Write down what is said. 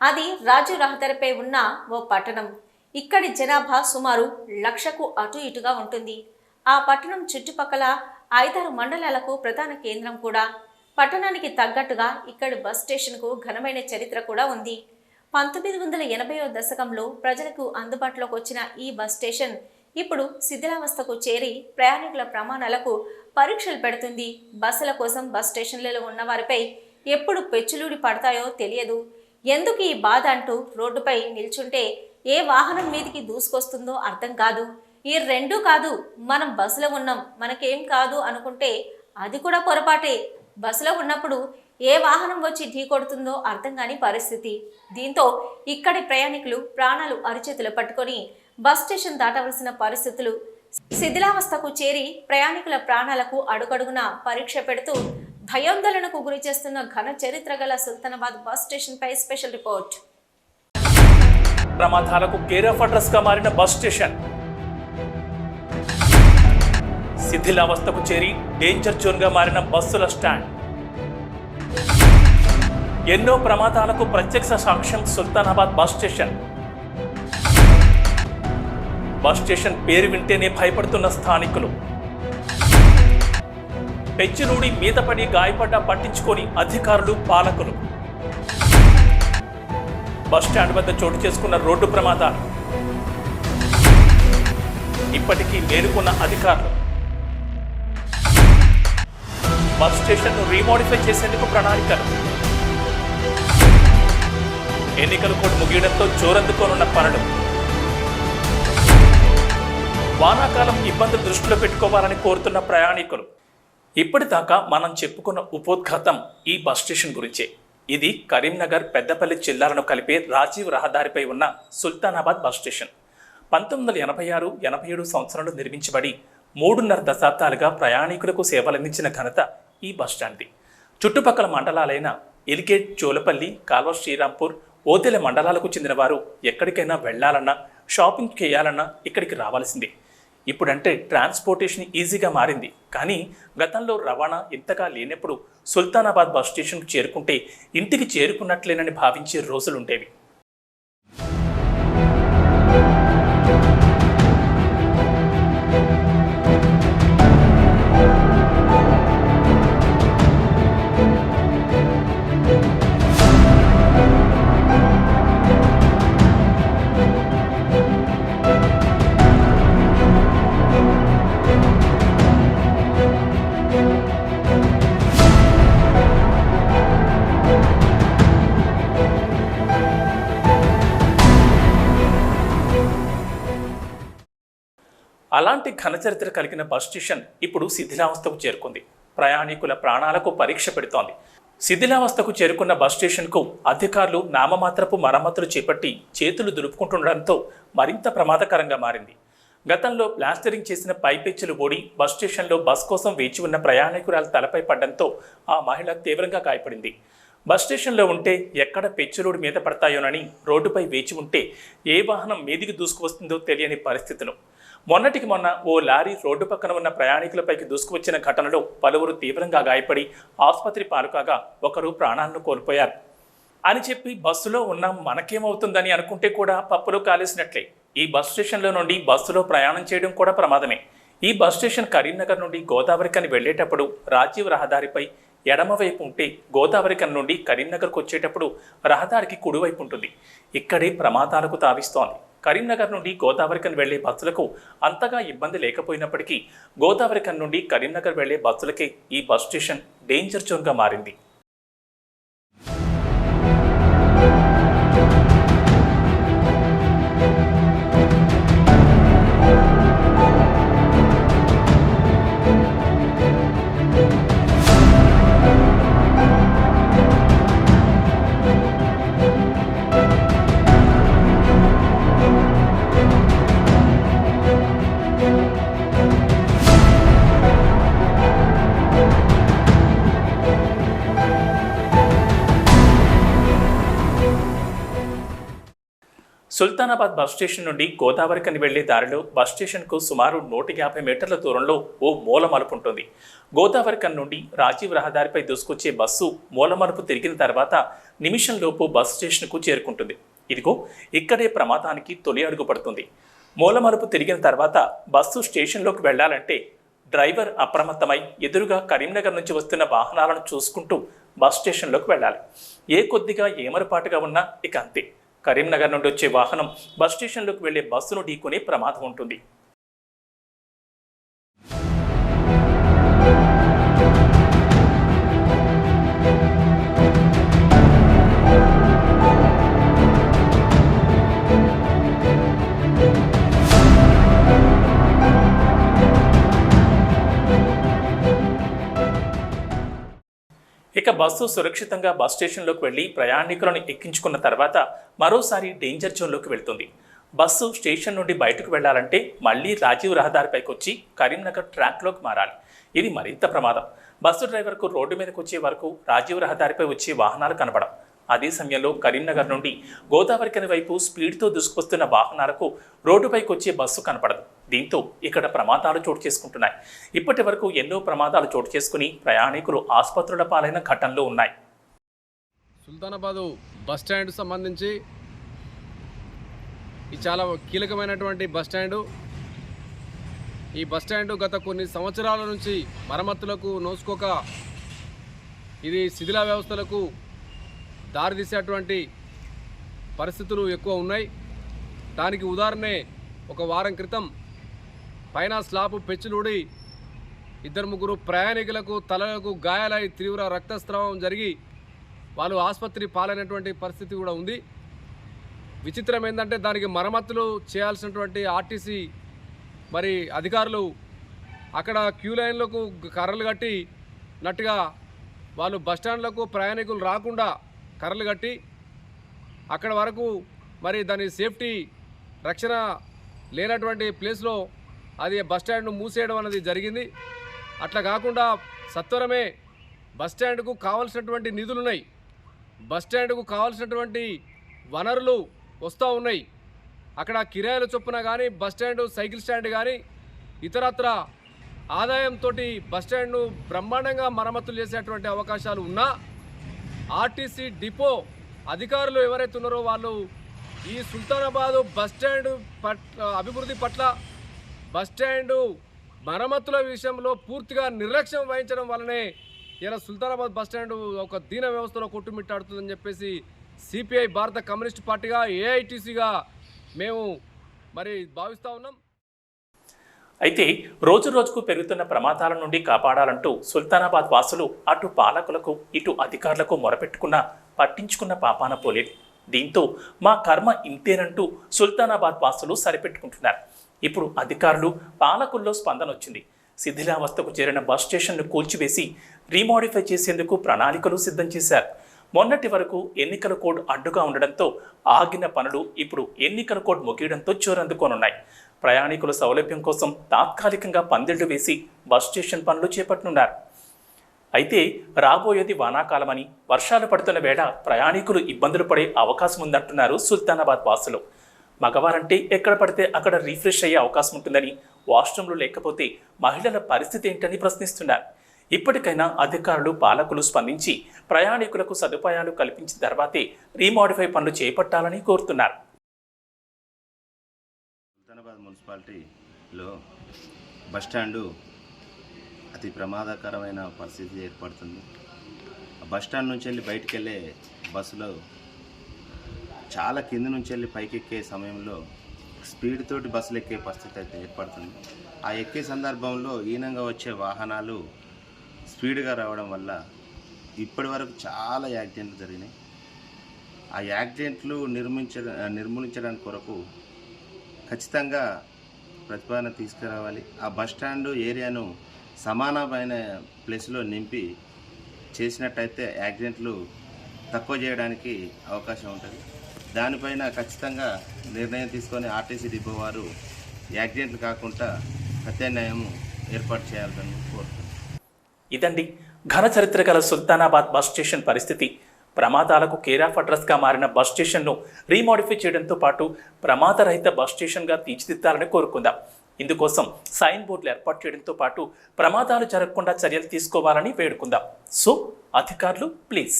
అది రాజు రహదారిపై ఉన్న ఓ పట్టణం. ఇక్కడి జనాభా సుమారు లక్షకు అటు ఇటుగా ఉంటుంది. ఆ పట్టణం చుట్టుపక్కల ఐదారు మండలాలకు ప్రధాన కేంద్రం కూడా. పట్టణానికి తగ్గట్టుగా ఇక్కడి బస్ స్టేషన్కు ఘనమైన చరిత్ర కూడా ఉంది. పంతొమ్మిది వందల ఎనభైవ దశకంలో ప్రజలకు అందుబాటులోకి వచ్చిన ఈ బస్ స్టేషన్ ఇప్పుడు శిథిలావస్థకు చేరి ప్రయాణికుల ప్రమాణాలకు పరీక్షలు పెడుతుంది. బస్సుల కోసం బస్ స్టేషన్లలో ఉన్న వారిపై ఎప్పుడు పెచ్చులూడి పడతాయో తెలియదు. ఎందుకు ఈ బాధ అంటూ రోడ్డుపై నిల్చుంటే ఏ వాహనం మీదికి దూసుకొస్తుందో అర్థం కాదు. ఈ రెండూ కాదు మనం బస్సులో ఉన్నాం మనకేం కాదు అనుకుంటే అది కూడా పొరపాటే. బస్సులో ఉన్నప్పుడు ఏ వాహనం వచ్చి ఢీ కొడుతుందో అర్థం కాని పరిస్థితి. దీంతో ఇక్కడి ప్రయాణికులు ప్రాణాలు అరిచేతులు పట్టుకొని బస్ స్టేషన్ దాటవలసిన పరిస్థితులు శిథిలావస్థకు చేరి ప్రయాణికుల ప్రాణాలకు అడుగడుగున పరీక్ష పెడుతూ భయాందోళనకు గురి చేస్తున్న ఘన చరిత్ర గల సుల్తానాబాద్ బస్ స్టేషన్ పై స్పెషల్ రిపోర్ట్. ప్రమాదాలకు కేర్ ఆఫ్ అడ్రస్గా మారిన బస్ స్టేషన్. శిథిలావస్థకు చేరి డేంజర్ జోన్గా మారిన బస్సుల స్టాండ్. ఎన్నో ప్రమాదాలకు ప్రత్యక్ష సాక్ష్యం Sultanabad bus station. Bus station పేరు వింటేనే భయపడుతున్న స్థానికులు. పెచ్చినూడి మీద పడి గాయపడ్డ పట్టించుకొని అధికారులు పాలకులు. బస్ స్టాండ్ వద్ద చోటు చేసుకున్న రోడ్డు ప్రమాదాలు. ఇప్పటికీ మేలుకున్న అధికారులు. బస్ స్టేషన్ను రీమోడిఫై చేసేందుకు ప్రణాళికలు. ఎన్నికలు కూడా ముగియడంతో జోరందుకోనున్న పనులు. వానాకాలం ఇబ్బందులు దృష్టిలో పెట్టుకోవాలని కోరుతున్న ప్రయాణికులు. ఇప్పటిదాకా మనం చెప్పుకున్న ఉపోద్ఘాతం ఈ బస్ స్టేషన్ గురించే. ఇది కరీంనగర్ పెద్దపల్లి జిల్లాలను కలిపే రాజీవ్ రహదారిపై ఉన్న సుల్తానాబాద్ బస్ స్టేషన్. పంతొమ్మిది వందల ఎనభై ఆరు ఎనభై ఏడు సంవత్సరంలో నిర్మించబడి మూడున్నర దశాబ్దాలుగా ప్రయాణికులకు సేవలందించిన ఘనత ఈ బస్ స్టాండ్ది. చుట్టుపక్కల మండలాలైన ఎలిగేట్ చోలపల్లి కాల్వ శ్రీరాంపూర్ ఓదెల మండలాలకు చెందిన వారు ఎక్కడికైనా వెళ్ళాలన్నా షాపింగ్ చేయాలన్నా ఇక్కడికి రావాల్సిందే. ఇప్పుడంటే ట్రాన్స్పోర్టేషన్ ఈజీగా మారింది. కానీ గతంలో రవాణా ఇంతగా లేనప్పుడు సుల్తానాబాద్ బస్ స్టేషన్కు చేరుకుంటే ఇంటికి చేరుకున్నట్లేనని భావించే రోజులుండేవి. అలాంటి ఘనచరిత్ర కలిగిన బస్ స్టేషన్ ఇప్పుడు శిథిలావస్థకు చేరుకుంది. ప్రయాణికుల ప్రాణాలకు పరీక్ష పెడుతోంది. శిథిలావస్థకు చేరుకున్న బస్ స్టేషన్కు అధికారులు నామమాత్రపు మరమ్మతులు చేపట్టి చేతులు దులుపుకుంటుండడంతో మరింత ప్రమాదకరంగా మారింది. గతంలో ప్లాస్టరింగ్ చేసిన పైపెచ్చులు ఓడి బస్ స్టేషన్లో బస్ కోసం వేచి ఉన్న ప్రయాణికురాలు తలపై పడడంతో ఆ మహిళ తీవ్రంగా గాయపడింది. బస్ స్టేషన్లో ఉంటే ఎక్కడ పెచ్చులోడు మీద పడతాయోనని రోడ్డుపై వేచి ఉంటే ఏ వాహనం మీదికి దూసుకువస్తుందో తెలియని పరిస్థితులు. మొన్నటికి మొన్న ఓ లారీ రోడ్డు పక్కన ఉన్న ప్రయాణికులపైకి దూసుకువచ్చిన ఘటనలో పలువురు తీవ్రంగా గాయపడి ఆసుపత్రి పాలుకాగా ఒకరు ప్రాణాలను కోల్పోయారు. అని చెప్పి బస్సులో ఉన్న మనకేమవుతుందని అనుకుంటే కూడా పప్పులో కాలేసినట్లే. ఈ బస్ స్టేషన్లో నుండి బస్సులో ప్రయాణం చేయడం కూడా ప్రమాదమే. ఈ బస్ స్టేషన్ కరీంనగర్ నుండి గోదావరికని వెళ్ళేటప్పుడు రాజీవ్ రహదారిపై ఎడమవైపు ఉంటే గోదావరికన్ నుండి కరీంనగర్కు వచ్చేటప్పుడు రహదారికి కుడివైపు ఉంటుంది. ఇక్కడే ప్రమాదాలకు తావిస్తోంది. కరీంనగర్ నుండి గోదావరికన్ వెళ్ళే బస్సులకు అంతగా ఇబ్బంది లేకపోయినప్పటికీ గోదావరికన్ నుండి కరీంనగర్ వెళ్ళే బస్సులకే ఈ బస్ స్టేషన్ డేంజర్ జోన్గా మారింది. సుల్తానాబాద్ బస్ స్టేషన్ నుండి గోదావరికని వెళ్ళే దారిలో బస్ స్టేషన్కు సుమారు నూట యాభై మీటర్ల దూరంలో ఓ మూల మలుపు ఉంటుంది. గోదావరికన్ నుండి రాజీవ్ రహదారిపై దూసుకొచ్చే బస్సు మూల మలుపు తిరిగిన తర్వాత నిమిషంలోపు బస్ స్టేషన్కు చేరుకుంటుంది. ఇదిగో ఇక్కడే ప్రమాదానికి తొలి అడుగు పడుతుంది. మూలమలుపు తిరిగిన తర్వాత బస్సు స్టేషన్లోకి వెళ్ళాలంటే డ్రైవర్ అప్రమత్తమై ఎదురుగా కరీంనగర్ నుంచి వస్తున్న వాహనాలను చూసుకుంటూ బస్ స్టేషన్లోకి వెళ్ళాలి. ఏ కొద్దిగా ఏమరపాటుగా ఉన్నా ఇక అంతే. కరీంనగర్ నుండి వచ్చే వాహనం బస్ స్టేషన్లోకి వెళ్ళే బస్సును ఢీకొనే ప్రమాదం ఉంటుంది. ఇక బస్సు సురక్షితంగా బస్ స్టేషన్లోకి వెళ్ళి ప్రయాణికులను ఎక్కించుకున్న తర్వాత మరోసారి డేంజర్ జోన్లోకి వెళ్తుంది. బస్సు స్టేషన్ నుండి బయటకు వెళ్ళాలంటే మళ్ళీ రాజీవ్ రహదారిపైకి వచ్చి కరీంనగర్ ట్రాక్లోకి మారాలి. ఇది మరింత ప్రమాదం. బస్సు డ్రైవర్కు రోడ్డు మీదకి వచ్చే వరకు రాజీవ్ రహదారిపై వచ్చే వాహనాలు కనబడం అదే సమయంలో కరీంనగర్ నుండి గోదావరి కని వైపు స్పీడ్తో దూసుకొస్తున్న వాహనాలకు రోడ్డుపైకి వచ్చే బస్సు కనపడదు. దీంతో ఇక్కడ ప్రమాదాలు చోటు చేసుకుంటున్నాయి. ఇప్పటి వరకు ఎన్నో ప్రమాదాలు చోటు చేసుకుని ప్రయాణికులు ఆసుపత్రుల పాలైన ఘటనలు ఉన్నాయి. సుల్తానాబాదు బస్ స్టాండ్ సంబంధించి ఇది చాలా కీలకమైనటువంటి బస్ స్టాండు. ఈ బస్ స్టాండ్ గత కొన్ని సంవత్సరాల నుంచి మరమ్మతులకు నోసుకోక ఇది శిథిల వ్యవస్థలకు దారితీసేటువంటి పరిస్థితులు ఎక్కువ ఉన్నాయి. దానికి ఉదాహరణే ఒక వారం క్రితం పైన స్లాబ్ పెచ్చులుడి. ఇద్దరు ముగ్గురు ప్రయాణికులకు తలలకు గాయాలై తీవ్ర రక్తస్రావం జరిగి వాళ్ళు ఆసుపత్రి పాలైనటువంటి పరిస్థితి కూడా ఉంది. విచిత్రం ఏంటంటే దానికి మరమ్మతులు చేయాల్సినటువంటి ఆర్టీసీ మరి అధికారులు అక్కడ క్యూ లైన్లకు కర్రలు కట్టి నట్టుగా వాళ్ళు బస్టాండ్లకు ప్రయాణికులు రాకుండా కర్రలు కట్టి అక్కడ వరకు మరి దాని సేఫ్టీ రక్షణ లేనటువంటి ప్లేస్లో అది బస్ స్టాండ్ను మూసేయడం అనేది జరిగింది. అట్లా కాకుండా సత్వరమే బస్ స్టాండ్కు కావలసినటువంటి నిధులు ఉన్నాయి. బస్ స్టాండ్కు కావాల్సినటువంటి వనరులు వస్తూ ఉన్నాయి. అక్కడ కిరాయిల చొప్పున కానీ బస్ స్టాండ్ సైకిల్ స్టాండ్ కానీ ఇతరత్ర ఆదాయంతో బస్ స్టాండ్ను బ్రహ్మాండంగా మరమ్మతులు చేసేటువంటి అవకాశాలు ఉన్నా ఆర్టీసీ డిపో అధికారులు ఎవరైతే ఉన్నారో వాళ్ళు ఈ సుల్తానాబాదు బస్ స్టాండ్ పట్ల అభివృద్ధి పట్ల బస్ స్టాండ్ మరమ్మతుల విషయంలో పూర్తిగా నిర్లక్ష్యం వహించడం వల్లనే ఇలా సుల్తానాబాద్ బస్ స్టాండ్ ఒక దీన వ్యవస్థలో కొట్టుమిట్టాడుతుందని చెప్పేసి సిపిఐ భారత కమ్యూనిస్ట్ పార్టీగా ఏఐటీసీగా మేము మరి భావిస్తూ ఉన్నాం. అయితే రోజు రోజుకు పెరుగుతున్న ప్రమాదాల నుండి కాపాడాలంటూ సుల్తానాబాద్ వాసులు అటు పాలకులకు ఇటు అధికారులకు మొరపెట్టుకున్నా పట్టించుకున్న పాపాన పోలేదు. దీంతో మా కర్మ ఇంతేనంటూ సుల్తానాబాద్ వాసులు సరిపెట్టుకుంటున్నారు. ఇప్పుడు అధికారులు పాలకుల్లో స్పందన వచ్చింది. శిథిలావస్థకు చేరిన బస్ స్టేషన్ను కూల్చివేసి రీమోడిఫై చేసేందుకు ప్రణాళికలు సిద్ధం చేశారు. మొన్నటి వరకు ఎన్నికల కోడ్ అడ్డుగా ఉండడంతో ఆగిన పనులు ఇప్పుడు ఎన్నికల కోడ్ ముగియడంతో చోరందుకోనున్నాయి. ప్రయాణికుల సౌలభ్యం కోసం తాత్కాలికంగా పందిళ్ళు వేసి బస్ స్టేషన్ పనులు చేపట్టనున్నారు. అయితే రాబోయేది వానాకాలమని వర్షాలు పడుతున్న వేళ ప్రయాణికులు ఇబ్బందులు పడే అవకాశం ఉందంటున్నారు సుల్తానాబాద్ వాసులు. మగవారంటే ఎక్కడ పడితే అక్కడ రీఫ్రెష్ అయ్యే అవకాశం ఉంటుందని వాష్రూమ్లు లేకపోతే మహిళల పరిస్థితి ఏంటని ప్రశ్నిస్తున్నారు. ఇప్పటికైనా అధికారులు పాలకులు స్పందించి ప్రయాణికులకు సదుపాయాలు కల్పించిన తర్వాతే రీమోడిఫై పనులు చేపట్టాలని కోరుతున్నారు. సుల్తానాబాద్ మున్సిపాలిటీలో బస్టాండు అతి ప్రమాదకరమైన పరిస్థితి ఏర్పడుతుంది. బస్టాండ్ నుంచి వెళ్ళి బయటికి వెళ్ళే బస్సులో చాలా కింద నుంచి వెళ్ళి పైకి ఎక్కే సమయంలో స్పీడ్ తోటి బస్సులు ఎక్కే పరిస్థితి అయితే ఏర్పడుతుంది. ఆ ఎక్కే సందర్భంలో ఈనంగా వచ్చే వాహనాలు స్పీడ్గా రావడం వల్ల ఇప్పటి వరకు చాలా యాక్సిడెంట్లు జరిగినాయి. ఆ యాక్సిడెంట్లు నిర్మించ నిర్మూలించడానికి కొరకు ఖచ్చితంగా ప్రతిపాదన తీసుకురావాలి. ఆ బస్ స్టాండ్ ఏరియాను సమానమైన ప్లేస్లో నింపి చేసినట్టయితే యాక్సిడెంట్లు తక్కువ చేయడానికి అవకాశం ఉంటుంది. దానిపైన ఖచ్చితంగా నిర్ణయం తీసుకొని ఆర్టీసీ డిపో వారు యాక్సిడెంట్లు కాకుండా ప్రత్యామ్నాయం ఏర్పాటు చేయాలని కోరుతున్నాను ఇదండి ఘన చరిత్ర గల సుల్తానాబాద్ బస్ స్టేషన్ పరిస్థితి. ప్రమాదాలకు కేరాఫ్ అడ్రస్గా మారిన బస్ స్టేషన్ను రీమోడిఫై చేయడంతో పాటు ప్రమాదరహిత బస్ స్టేషన్గా తీర్చిదిద్దాలని కోరుకుందాం. ఇందుకోసం సైన్ బోర్డులు ఏర్పాటు చేయడంతో పాటు ప్రమాదాలు జరగకుండా చర్యలు తీసుకోవాలని వేడుకుందాం. సో అధికారులు ప్లీజ్.